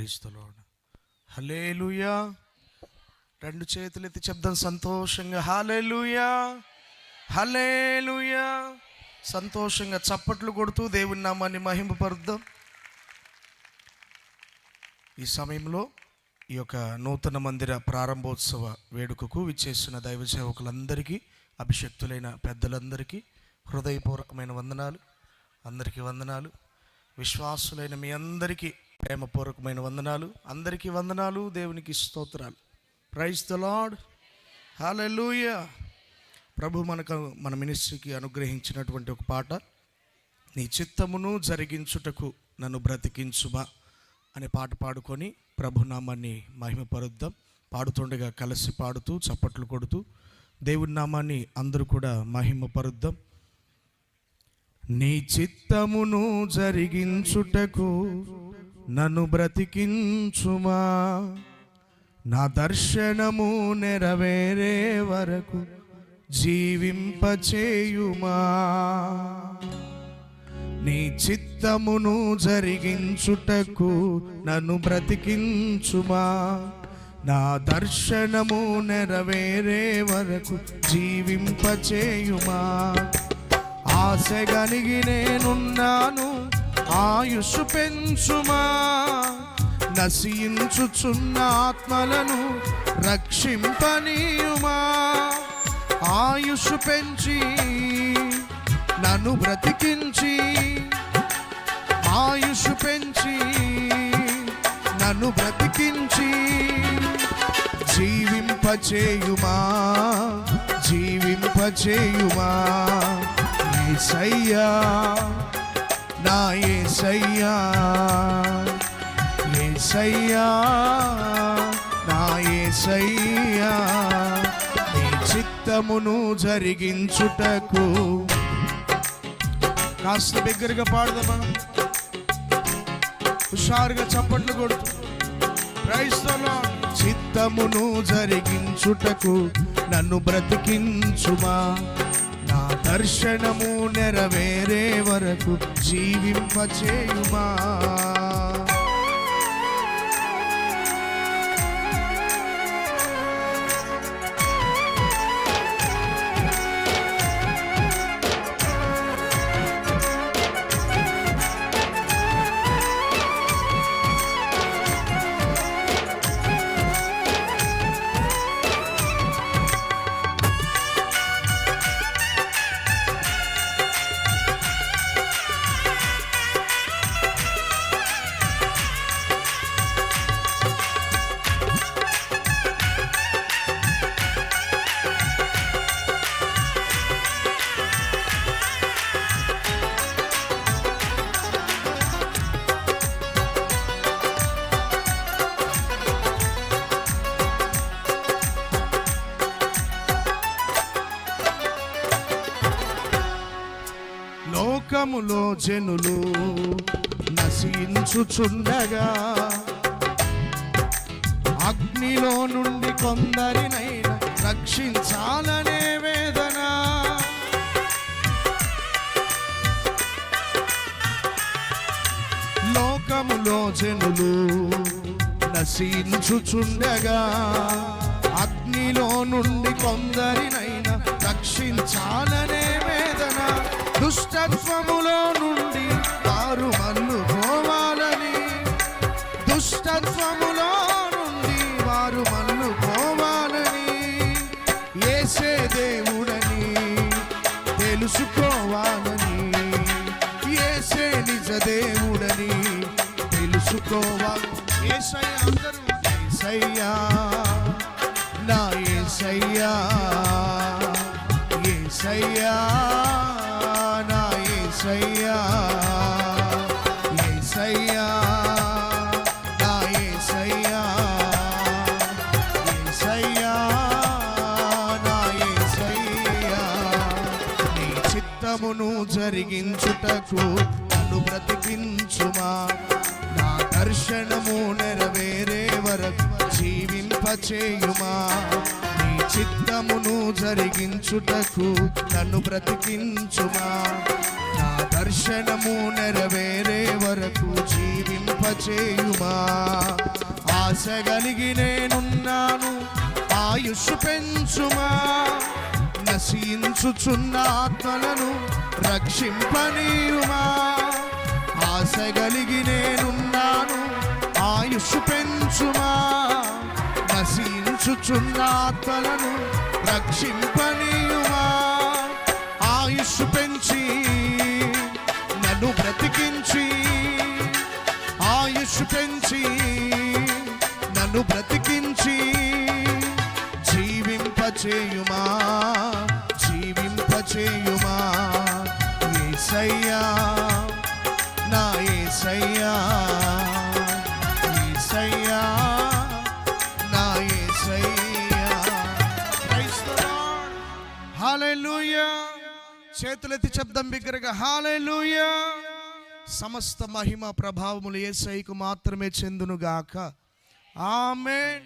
క్రైస్తలోడు hallelujah రెండు చేతులు ఎత్తి చెప్దాం సంతోషంగా. హాలేలుయా హలేలుయా సంతోషంగా చప్పట్లు కొడుతూ దేవుని నామాన్ని మహింపపరుద్దాం. ఈ సమయంలో ఈ యొక్క నూతన మందిర ప్రారంభోత్సవ వేడుకకు విచ్చేసిన దైవ సేవకులందరికీ అభిషక్తులైన పెద్దలందరికీ హృదయపూర్వకమైన వందనాలు. అందరికీ వందనాలు. విశ్వాసులైన మీ అందరికీ ప్రేమపూర్వకమైన వందనాలు. అందరికీ వందనాలు దేవునికి స్తోత్రాలు. ప్రైజ్ ద లాడ్ హాలూయ ప్రభు మనకు మన మినిస్ట్రీకి అనుగ్రహించినటువంటి ఒక పాట. నీ చిత్తమును జరిగించుటకు నన్ను బ్రతికించుమా అనే పాట పాడుకొని ప్రభునామాన్ని మహిమపరుద్దాం. పాడుతుండగా కలిసి పాడుతూ చప్పట్లు కొడుతూ దేవుడి నామాన్ని అందరూ కూడా మహిమపరుద్దాం. నీ చిత్తమును జరిగించుటకు నన్ను బ్రతికించుమా? నా దర్శనము నెరవేరే వరకు జీవింపచేయుమా? నీ చిత్తమును జరిగించుటకు నన్ను బ్రతికించుమా? నా దర్శనము నెరవేరే వరకు జీవింపచేయుమా? కలిగి నేనున్నాను ఆయుష్ పెంచుమా నశించుచున్న ఆత్మలను రక్షింపనీయుమా. ఆయుష్ పెంచి నన్ను బ్రతికించి. ఆయుష్ పెంచి నన్ను బ్రతికించి. జీవింపచేయుమా. జీవింపచేయుమా. ఏసయ్యా. నా ఏసయ్యా ఏసయ్యా నా ఏసయ్యా నీ చిత్తమును జరిగించుటకు. కాస్త బిగ్గరగా పాడదామా? హుషారుగా చప్పట్లు కొడుతూ. క్రైస్తవులో చిత్తమును జరిగించుటకు నన్ను బ్రతికించుమా? దర్శనము నెరవేరే వరకు జీవింపచేయుమా? లోకములో జనులు నశించుచుండగా అగ్నిలో నుండి కొందరినైనా రక్షించాలనే వేదన. లోకములో జనులు నశించుచుండగా అగ్నిలో నుండి కొందరినైనా రక్షించాలనే వేదన. దుష్టత్వములో నుండి వారు మన్ను పోవాలని. దుష్టత్వములో నుండి వారు మన్ను పోవాలని. ఏసే దేవుడని తెలుసుకోవాలని. ఏసే నిజ దేవుడని తెలుసుకోవాలి ఏసయ్య అందరూ ఏసయ్యా. నా ఏసయ్యా ఏసయ్యా. ఏసయ్యా ఏసయ్యా నా ఏసయ్యా ఏసయ్యా నా ఏసయ్యా. నీ చిత్తమును జరిగించుటకు నన్ను బ్రతికించుమా? నా దర్శనము నెరవేరే వరకు జీవింపచేయుమా? నీ చిత్తమును జరిగించుటకు నన్ను బ్రతికించుమా? క్షణము నెరవేరే వరకు జీవింపచేయుమా? కలిగి నేనున్నాను ఆయుష్ పెంచుమా? నశించుచున్న ఆత్మలను రక్షింపనీయుమా? ఆశ కలిగి నేనున్నాను ఆయుష్ పెంచుమా? నశించుచున్న ఆత్మలను రక్షింపనీయుమా? ఆయుష్ పెంచి నన్ను బ్రతికించి ఆయుష్ పెంచి నన్ను బ్రతికించి జీవింపచేయుమా జీవింపచేయుమా ఏసయ్యా నా ఏసయ్యా ఏసయ్యా నా ఏసయ్యా Praise the Lord. చేతులెత్తి శబ్దం బిగ్గరగా. హాలూయా సమస్త మహిమ ప్రభావములు ఏసైకు మాత్రమే చెందునుగాక. ఆమె